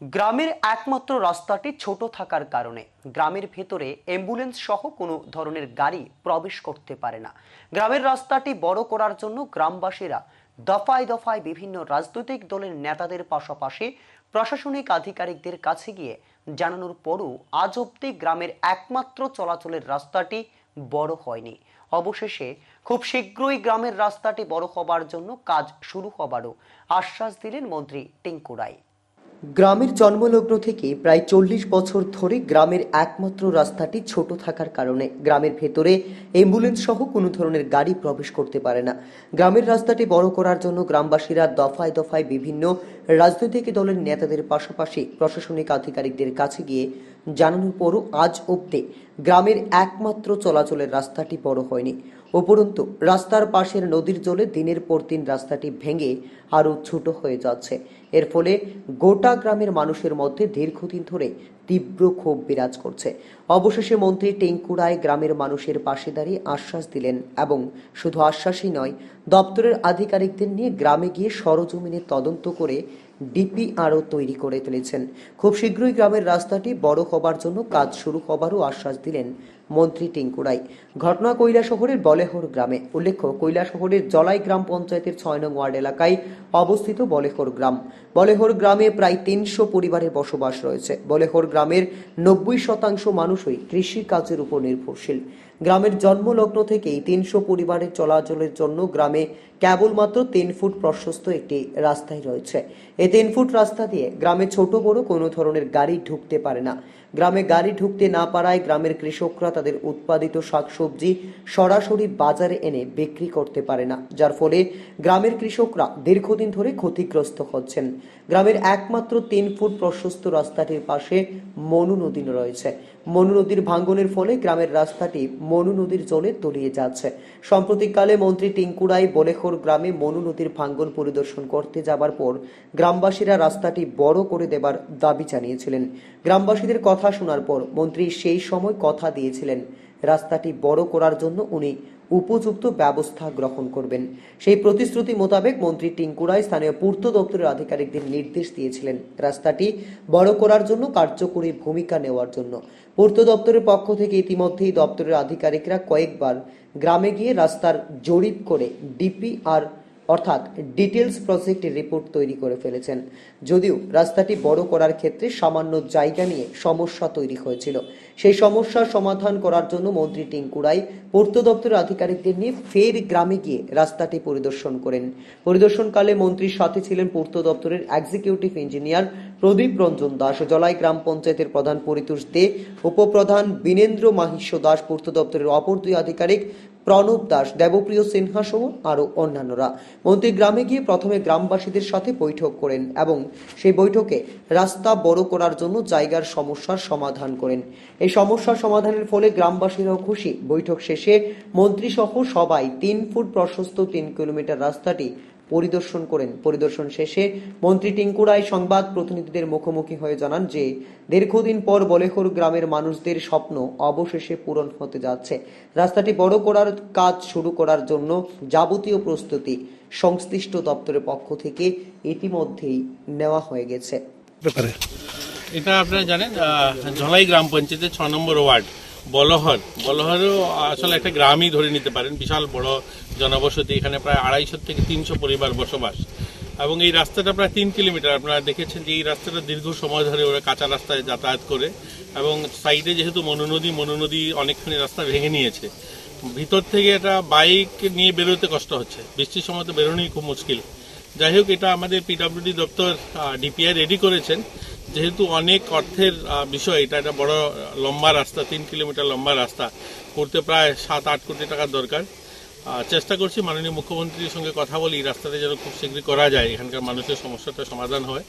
গ্রামের একমাত্র রাস্তাটি ছোট থাকার কারণে। গ্রামের ভেতরে অ্যাম্বুলেন্স সহ কোনো ধরনের গাড়ি প্রবেশ করতে পারে না। গ্রামের রাস্তাটি বড় করার জন্য গ্রামবাসীরা দফায় দফায় বিভিন্ন রাজনৈতিক দলের নেতাদের পাশাপাশি প্রশাসনিক আধিকারিকদের কাছে গিয়ে জানানোর পরও আজ অব্দি গ্রামের একমাত্র চলাচলের রাস্তাটি বড় হয়নি। অবশেষে খুব শীঘ্রই গ্রামের রাস্তাটি বড় হবার জন্য কাজ শুরু হবারও আশ্বাস দিলেন মন্ত্রী টিঙ্কু রায়। গ্রামের জন্মলগ্ন থেকে প্রায় চল্লিশ বছর ধরে গ্রামের একমাত্র রাস্তাটি ছোট থাকার কারণে গ্রামের ভেতরে অ্যাম্বুলেন্স সহ কোনো ধরনের গাড়ি প্রবেশ করতে পারে না। গ্রামের রাস্তাটি বড় করার জন্য গ্রামবাসীরা দফায় দফায় বিভিন্ন রাজনৈতিক দলের নেতাদের পাশাপাশি প্রশাসনিক আধিকারিকদের কাছে গিয়ে জানানোর পরও আজ অব্দে গ্রামের একমাত্র চলাচলের রাস্তাটি বড় হয়নি। উপরন্তু, রাস্তার পাশের নদীর জলে দিনের পর দিন রাস্তাটি ভেঙে আরও ছোট হয়ে যাচ্ছে। এর ফলে গোটা গ্রামের মানুষের মধ্যে দীর্ঘদিন ধরে তীব্র ক্ষোভ বিরাজ করছে। অবশেষে মন্ত্রী টেঙ্কু রায় গ্রামের মানুষের পাশে দাঁড়িয়ে আশ্বাস দিলেন এবং শুধু আশ্বাসই নয়, দপ্তরের আধিকারিকদের নিয়ে গ্রামে গিয়ে সরজমিনে তদন্ত করে ডিপিআরও তৈরি করে ফেলেছেন খুব শীঘ্রই গ্রামের রাস্তাটি বড় হবার জন্য কাজ শুরু হবারও আশ্বাস দিলেন মন্ত্রী টিঙ্কুরাই। ঘটনা কৈলা শহরের বলেহর গ্রামে। উল্লেখ্য কৈলা শহরের জলাই গ্রাম পঞ্চায়েতের ছয় নং ওয়ার্ড এলাকায় অবস্থিত বলেহর গ্রাম। বলেহর গ্রামে প্রায় তিনশো পরিবারের বসবাস রয়েছে। বলেহর গ্রামের নব্বই শতাংশ মানুষই কৃষি কাজের উপর নির্ভরশীল। গ্রামের জন্মলগ্ন থেকেই তিনশো পরিবারের চলাচলের জন্য গ্রামে কেবলমাত্র তিন ফুট প্রশস্ত একটি রাস্তাই রয়েছে। এই তিন ফুট রাস্তা দিয়ে গ্রামে ছোট বড় কোনো ধরনের গাড়ি ঢুকতে পারে না। গ্রামে গাড়ি ঢুকতে না পারায় গ্রামের কৃষকরা তাদের উৎপাদিত শাকসবজি সরাসরি বাজারে এনে বিক্রি করতে পারে না, যার ফলে গ্রামের কৃষকরা দীর্ঘদিন ধরে ক্ষতিগ্রস্ত হচ্ছেন। গ্রামের একমাত্র তিন ফুট প্রশস্ত রাস্তাটির পাশে মনু নদী রয়েছে। মনু নদীর ভাঙ্গনের ফলে গ্রামের রাস্তাটি মনু নদীর জলে তলিয়ে যাচ্ছে। সাম্প্রতিককালে মন্ত্রী টিঙ্কুরাই বলেখোর গ্রামে মনু নদীর ভাঙ্গন পরিদর্শন করতে যাবার পর গ্রামবাসীরা রাস্তাটি বড় করে দেবার দাবি জানিয়েছিলেন। গ্রামবাসীদের কথা শোনার পর মন্ত্রী সেই সময় কথা দিয়েছিলেন। রাস্তাটি বড় করার জন্য উনি উপযুক্ত ব্যবস্থা গ্রহণ করবেন। সেই প্রতিশ্রুতি মোতাবেক মন্ত্রী টিঙ্কুরায় স্থানীয় পূর্ত দপ্তরের আধিকারিকদের নির্দেশ দিয়েছিলেন রাস্তাটি বড় করার জন্য, কার্যকরী ভূমিকা নেওয়ার জন্য। পূর্ত দপ্তরের পক্ষ থেকে ইতিমধ্যেই দপ্তরের আধিকারিকরা কয়েকবার গ্রামে গিয়ে রাস্তার জরিপ করে ডিপি আর অর্থাৎ ডিটেলস প্রজেক্টের রিপোর্ট তৈরি করে ফেলেছেন। যদিও রাস্তাটি বড় করার ক্ষেত্রে সামান্য জায়গা নিয়ে সমস্যা তৈরি হয়েছিল। সেই সমস্যার সমাধান করার জন্য মন্ত্রী টিঙ্কুরাই পূর্ত দপ্তরের আধিকারিকদের নিয়ে ফের গ্রামে গিয়ে রাস্তাটি পরিদর্শন করেন। পরিদর্শনকালে মন্ত্রীর সাথে ছিলেন পূর্ত দপ্তরের এক্সিকিউটিভ ইঞ্জিনিয়ার প্রদীপ রঞ্জন দাস, জলাই গ্রাম পঞ্চায়েতের প্রধান পরিতোষ দে, উপপ্রধান বীনেন্দ্র মাহিষ্য দাস, পূর্ত দপ্তরের অপর দুই আধিকারিক প্রণব দাস, দেবপ্রিয় সিনহা সহ আরও অন্যান্যরা। মন্ত্রী গ্রামে গিয়ে প্রথমে গ্রামবাসীদের সাথে বৈঠক করেন এবং সেই বৈঠকে রাস্তা বড় করার জন্য জায়গার সমস্যার সমাধান করেন। এই সমস্যার সমাধানের ফলে গ্রামবাসীরাও খুশি। বৈঠক শেষে মন্ত্রী সহ সবাই তিন ফুট প্রশস্ত তিন কিলোমিটার রাস্তাটি পরিদর্শন করেন। পরিদর্শন শেষে মন্ত্রী টিঙ্কু রায় সংবাদ প্রতিনিধিদের মুখোমুখি হয়ে জানান যে, দীর্ঘদিন পর বলেখোর গ্রামের মানুষদের স্বপ্ন অবশেষে পূরণ হতে যাচ্ছে। রাস্তাটি বড় করার কাজ শুরু করার জন্য যাবতীয় প্রস্তুতি সংশ্লিষ্ট দপ্তরের পক্ষ থেকে ইতিমধ্যেই নেওয়া হয়ে গেছে। এটা আপনারা জানেন ঝলাই গ্রাম পঞ্চায়েতের ছ নম্বর ওয়ার্ড, বলহর। বলহরও আসলে একটা গ্রামই ধরে নিতে পারেন, বিশাল বড় জনবসতি, এখানে প্রায় আড়াইশো থেকে তিনশো পরিবার বসবাস। এবং এই রাস্তাটা প্রায় তিন কিলোমিটার, আপনারা দেখেছেন যে এই রাস্তাটা দীর্ঘ সময় ধরে ওরা কাঁচা রাস্তায় যাতায়াত করে, এবং সাইডে যেহেতু মনোনদী মনোনদী অনেকখানি রাস্তা ভেঙে নিয়েছে। ভিতর থেকে এটা বাইক নিয়ে বেরোতে কষ্ট হচ্ছে, বৃষ্টির সময় তো বেরোনোই খুব মুশকিল। যাই হোক, এটা আমাদের পিডাব্লিউডি দপ্তর ডিপিআই রেডি করেছেন। যেহেতু অনেক অর্থের বিষয়, এটা একটা বড় লম্বা রাস্তা, তিন কিলোমিটার লম্বা রাস্তা। করতে প্রায় সাত, আট কোটি টাকার দরকার। চেষ্টা করছি মাননীয় মুখ্যমন্ত্রীর সঙ্গে কথা বলি রাস্তাটা যেন খুব শীঘ্রই করা যায়। এখানকার মানুষের সমস্যাটা সমাধান হয়।